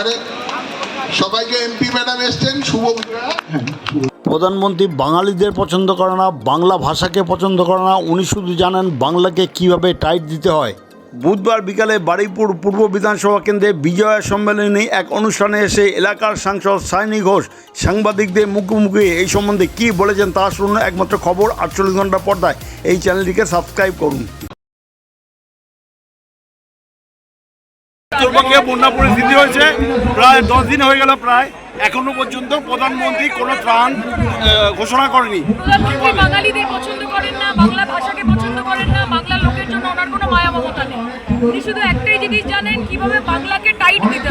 আরে সবাইকে MP madam এসছেন শুভ প্রধানমন্ত্রী বাঙালিদের পছন্দ করে না বাংলা ভাষাকে পছন্দ করে না উনি শুধু জানেন বাংলাকে কীভাবে টাইট দিতে হয়। বুধবার বিকালে বারুইপুর পূর্ব বিধানসভা কেন্দ্রে বিজয়া সম্মেলনে এক অনুষ্ঠানে এসে এলাকার সাংসদ সাইনি ঘোষ সাংবাদিকদের মুখোমুখি এই সম্বন্ধে কী বলেছেন তা শুনুন। একমাত্র খবর আটচল্লিশ ঘণ্টা পর্দায়। এই চ্যানেলটিকে সাবস্ক্রাইব করুন। উত্তরবঙ্গে বন্যা পরিস্থিতি হয়েছে। প্রায় দশ দিন হয়ে গেল প্রায়। এখনও পর্যন্ত প্রধানমন্ত্রী কোনো ত্রাণ ঘোষণা করেনি। বাঙালিদের পছন্দ করেন না, বাংলা ভাষাকে পছন্দ করেন না লোকের জন্য কোনো নেই। শুধু একটাই জিনিস জানেন বাংলাকে টাইট দিতে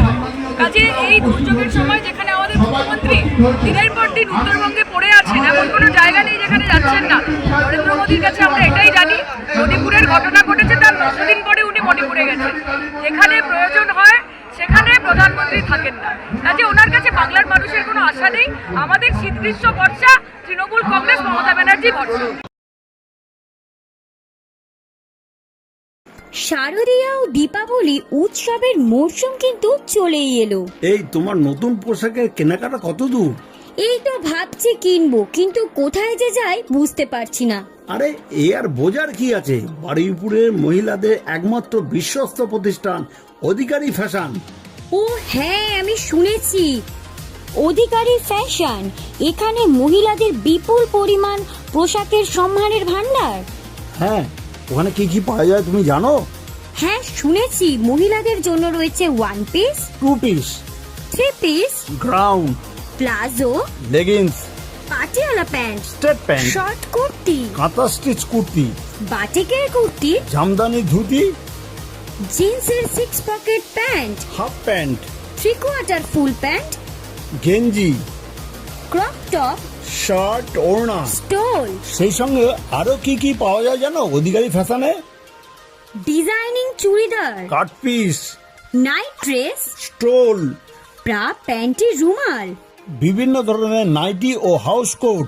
কাজে এই দুর্যোগের সময় যেখানে আমাদের মুখ্যমন্ত্রী দিনের পর দিন উত্তরবঙ্গে পড়ে আছেন, এমন কোনো জায়গা নেই যেখানে যাচ্ছেন না। প্রধানমন্ত্রী থাকেন না। কাজে ওনার কাছে বাংলার মানুষের কোনো আশা নেই। আমাদের শীত গ্রীষ্ম বর্ষা তৃণমূল কংগ্রেস মমতা ব্যানার্জি ভরসা। শারদীয়া ও দীপাবলি উৎসবের মরশুম কিন্তু চলেই এলো। এই তোমার নতুন পোশাকের কেনাকাটা কত দূর? এই তো ভাবছি কিনবো কিন্তু কোথায় যে যাই বুঝতে পারছি না। আরে এ আর বোঝার কি আছে? বারুইপুরের মহিলাদের একমাত্র বিশ্বস্ত প্রতিষ্ঠান অধিকারী ফ্যাশন। ও হ্যাঁ আমি শুনেছি। অধিকারী ফ্যাশন এখানে মহিলাদের বিপুল পরিমাণ পোশাকের সম্মানের ভান্ডার হ্যাঁ ওখানে কি কি পাওয়া যায় তুমি জানো? হ্যাঁ শুনেছি মহিলাদের জন্য রয়েছে one piece two piece three piece ground palazzo leggings Patiala pant step pant short kurti kantha stitch kurti বাটিকের কুর্তি জামদানি ধুতি জিন্সের six pocket pant half pant three quarter full pant গেঞ্জি. ক্রপ টপ শার্ট ওড়না. স্টোল সেই সঙ্গে আরও কি কি পাওয়া যায় জানো? অধিকারী ফ্যাশনে? Designing churidar cut piece night dress stole bra panty রুমাল বিভিন্ন ধরনের নাইটি ও হাউস কোট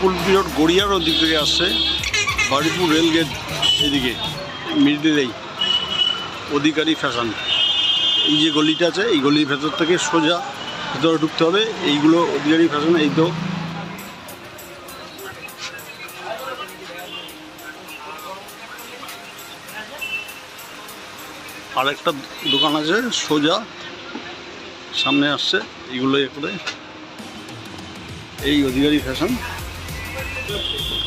ফুল পিরিয়ড গড়িয়ার ওদিক থেকে আসছে বাড়িপুর রেল গেট এদিকে মিডিলেই অধিকারী ফ্যাশন। এই যে গলিটা আছে, এই গলির ভেতর থেকে সোজা ভেতরে ঢুকতে হবে। এইগুলো অধিকারী ফ্যাশন, এই তো। আর একটা দোকান আছে, সোজা। সামনে আসছে এগুলো এ করে। এই অধিকারী ফ্যাশন। Thank you.